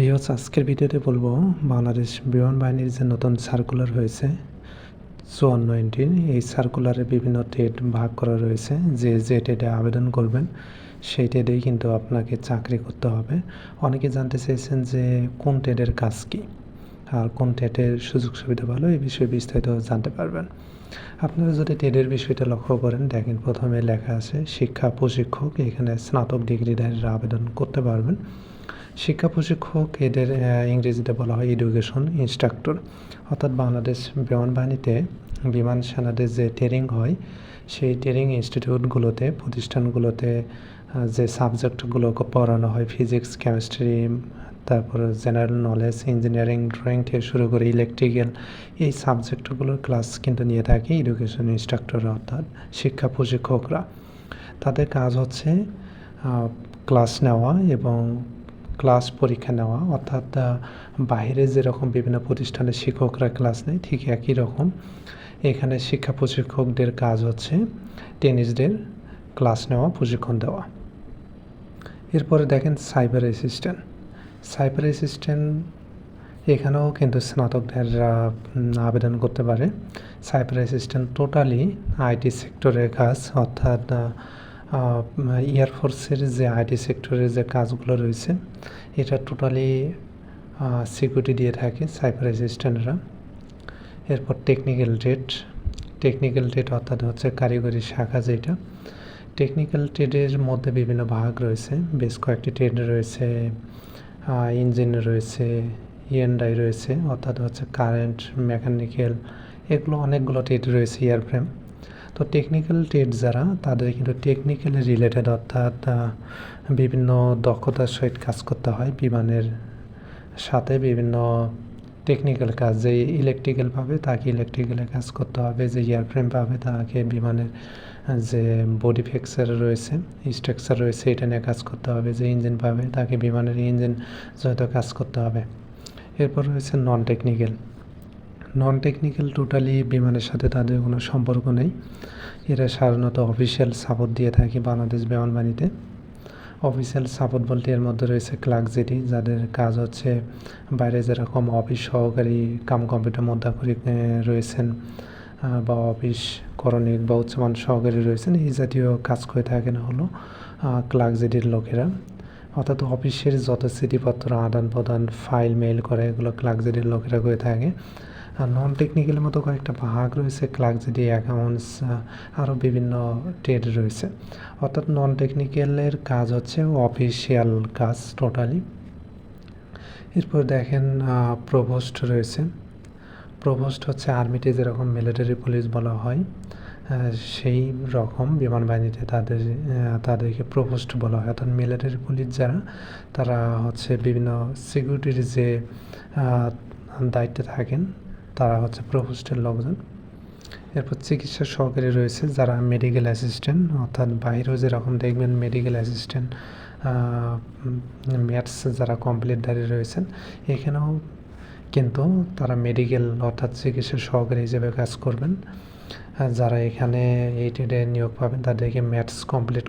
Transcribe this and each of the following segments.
বিহস আজকের ভিডিওতে বলব, বাংলাদেশ বিমান বাহিনীর যে নতুন সার্কুলার হয়েছে, চুয়ান্ন এন্ট্রির এই সার্কুলারে বিভিন্ন টেট ভাগ করা রয়েছে। যে যে টেটে আবেদন করবেন, সেই টেটেই কিন্তু আপনাকে চাকরি করতে হবে। অনেকে জানতে চেয়েছেন যে কোন টেটের কাজ কী, আর কোন টেটের সুযোগ সুবিধা ভালো, এই বিষয়ে বিস্তারিত জানতে পারবেন। আপনারা যদি টেটের বিষয়টা লক্ষ্য করেন, দেখেন প্রথমে লেখা আছে, শিক্ষা প্রশিক্ষক, এখানে স্নাতক ডিগ্রিধারীরা আবেদন করতে পারবেন। শিক্ষা প্রশিক্ষক এদের ইংরেজিতে বলা হয় এডুকেশন ইনস্ট্রাক্টর অর্থাৎ বাংলাদেশ বিমান বাহিনীতে বিমান সেনাদের যে ট্রেনিং হয়, সেই ট্রেনিং ইনস্টিটিউটগুলোতে প্রতিষ্ঠানগুলোতে যে সাবজেক্টগুলো পড়ানো হয় ফিজিক্স কেমিস্ট্রি তারপর জেনারেল নলেজ ইঞ্জিনিয়ারিং ড্রয়িং থেকে শুরু করে ইলেকট্রিক্যাল এই সাবজেক্টগুলোর ক্লাস কিন্তু নিয়ে থাকে এডুকেশন ইনস্ট্রাক্টর অর্থাৎ শিক্ষা প্রশিক্ষকরা তাদের কাজ হচ্ছে ক্লাস নেওয়া এবং ক্লাস পরীক্ষা নেওয়া, অর্থাৎ বাইরে যেরকম বিভিন্ন প্রতিষ্ঠানের শিক্ষকরা ক্লাস নেয়, ঠিক একই রকম। এখানে শিক্ষা প্রশিক্ষকদের কাজ হচ্ছে টেনিসদের ক্লাস নেওয়া, প্রশিক্ষণ দেওয়া। এরপরে দেখেন সাইবার অ্যাসিস্ট্যান্ট। সাইবার অ্যাসিস্ট্যান্ট এখানেও কিন্তু স্নাতকদের আবেদন করতে পারে। সাইবার অ্যাসিস্ট্যান্ট টোটালি আইটি সেক্টরের কাজ, অর্থাৎ এয়ারফোর্সের যে আইটি সেক্টরের যে কাজগুলো রয়েছে, এটা টোটালি সিকিউরিটি দিয়ে থাকে সাইবার অ্যাসিস্ট্যান্টরা এরপর টেকনিক্যাল ট্রেড টেকনিক্যাল ট্রেড অর্থাৎ হচ্ছে কারিগরি শাখা যেটা। টেকনিক্যাল ট্রেডের মধ্যে বিভিন্ন ভাগ রয়েছে, বেশ কয়েকটি ট্রেড রয়েছে ইঞ্জিন রয়েছে ইএনডাই রয়েছে, অর্থাৎ হচ্ছে কারেন্ট মেকানিক্যাল এগুলো অনেকগুলো ট্রেড রয়েছে এয়ারফ্রেম তো টেকনিক্যাল ট্রেড যারা, তাদের কিন্তু টেকনিক্যালি রিলেটেড অর্থাৎ বিভিন্ন দক্ষতার সহিত কাজ করতে হয়। বিমানের সাথে বিভিন্ন টেকনিক্যাল কাজ যে ইলেকট্রিক্যাল পাবে তাকে ইলেকট্রিক্যালে কাজ করতে হবে, যে এয়ারফ্রেম পাবে তাকে বিমানের যে বডি ফেক্সার রয়েছে স্ট্রাকচার রয়েছে, এটা নিয়ে কাজ করতে হবে। যে ইঞ্জিন পাবে তাকে বিমানের ইঞ্জিন যত কাজ করতে হবে। এরপর রয়েছে non technical non technical totally বিমানের সাথে তাদের কোনো সম্পর্ক নেই। এরা সাধারণত অফিসিয়াল সাপোর্ট দিয়ে থাকে বাংলাদেশ বিমান বাহিনীতে। অফিসিয়াল সাপোর্ট বলতে এর মধ্যে রয়েছে ক্লার্ক জেটি যাদের কাজ হচ্ছে বাইরে যেরকম অফিস সহকারী কাম কম্পিউটার মধ্যাকরিক রয়েছেন বা অফিস করণিক বা উচ্চমান সহকারী রয়েছেন, এই জাতীয় কাজ করে থাকেন হলো ক্লার্ক জেটির লোকেরা। অর্থাৎ অফিসের যত চিঠিপত্র আদান প্রদান ফাইল মেইল করে, এগুলো ক্লার্ক জেটির লোকেরা করে থাকে। নন টেকনিক্যালের মতো কয়েকটা ভাগ রয়েছে ক্লার্ক জেডি অ্যাকাউন্টস আরও বিভিন্ন ট্রেড রয়েছে। অর্থাৎ নন টেকনিক্যালের কাজ হচ্ছে অফিসিয়াল কাজ টোটালি এরপর দেখেন প্রভোস্ট রয়েছে। প্রভোস্ট হচ্ছে আর্মিতে যেরকম মিলিটারি পুলিশ বলা হয় সেই রকম বিমান বাহিনীতে তাদের তাদেরকে প্রভোস্ট বলা হয়। অর্থাৎ মিলিটারি পুলিশ যারা, তারা হচ্ছে বিভিন্ন সিকিউরিটির যে দায়িত্বে থাকেন তারা হচ্ছে প্রভোস্টের লোকজন। এরপর চিকিৎসা সহকারী রয়েছে যারা মেডিকেল অ্যাসিস্ট্যান্ট অর্থাৎ বাইরেও যেরকম দেখবেন মেডিকেল অ্যাসিস্ট্যান্ট ম্যাথস যারা কমপ্লিট দাঁড়িয়ে রয়েছেন, এখানেও কিন্তু তারা মেডিকেল অর্থাৎ চিকিৎসা সহকারী হিসেবে কাজ করবেন। যারা এখানে এই ট্রেডে নিয়োগ পাবেন, তাদেরকে ম্যাথস কমপ্লিট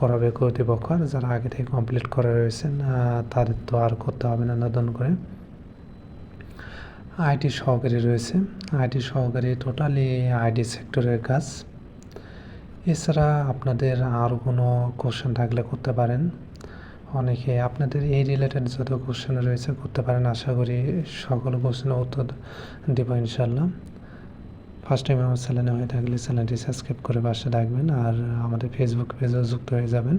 করাবে কর্তৃপক্ষ। যারা আগে থেকে কমপ্লিট করা রয়েছেন তাদের তো আর করতে হবে না, নতুন করে। আইটি সহকারী রয়েছে। আইটি সহকারী টোটালি আইটি সেক্টরের কাজ। এছাড়া আপনাদের আর কোনো কোশ্চেন থাকলে করতে পারেন। অনেকে আপনাদের এই রিলেটেড যত কোশ্চেন রয়েছে করতে পারেন। আশা করি সকল কোশ্চেনের উত্তর দেবো ইনশাল্লাহ ফার্স্ট টাইম আমার চ্যানেলে হয়ে থাকলে চ্যানেলটি সাবস্ক্রাইব করে পাশে রাখবেন আর আমাদের ফেসবুক পেজেও যুক্ত হয়ে যাবেন।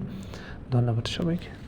ধন্যবাদ সবাইকে।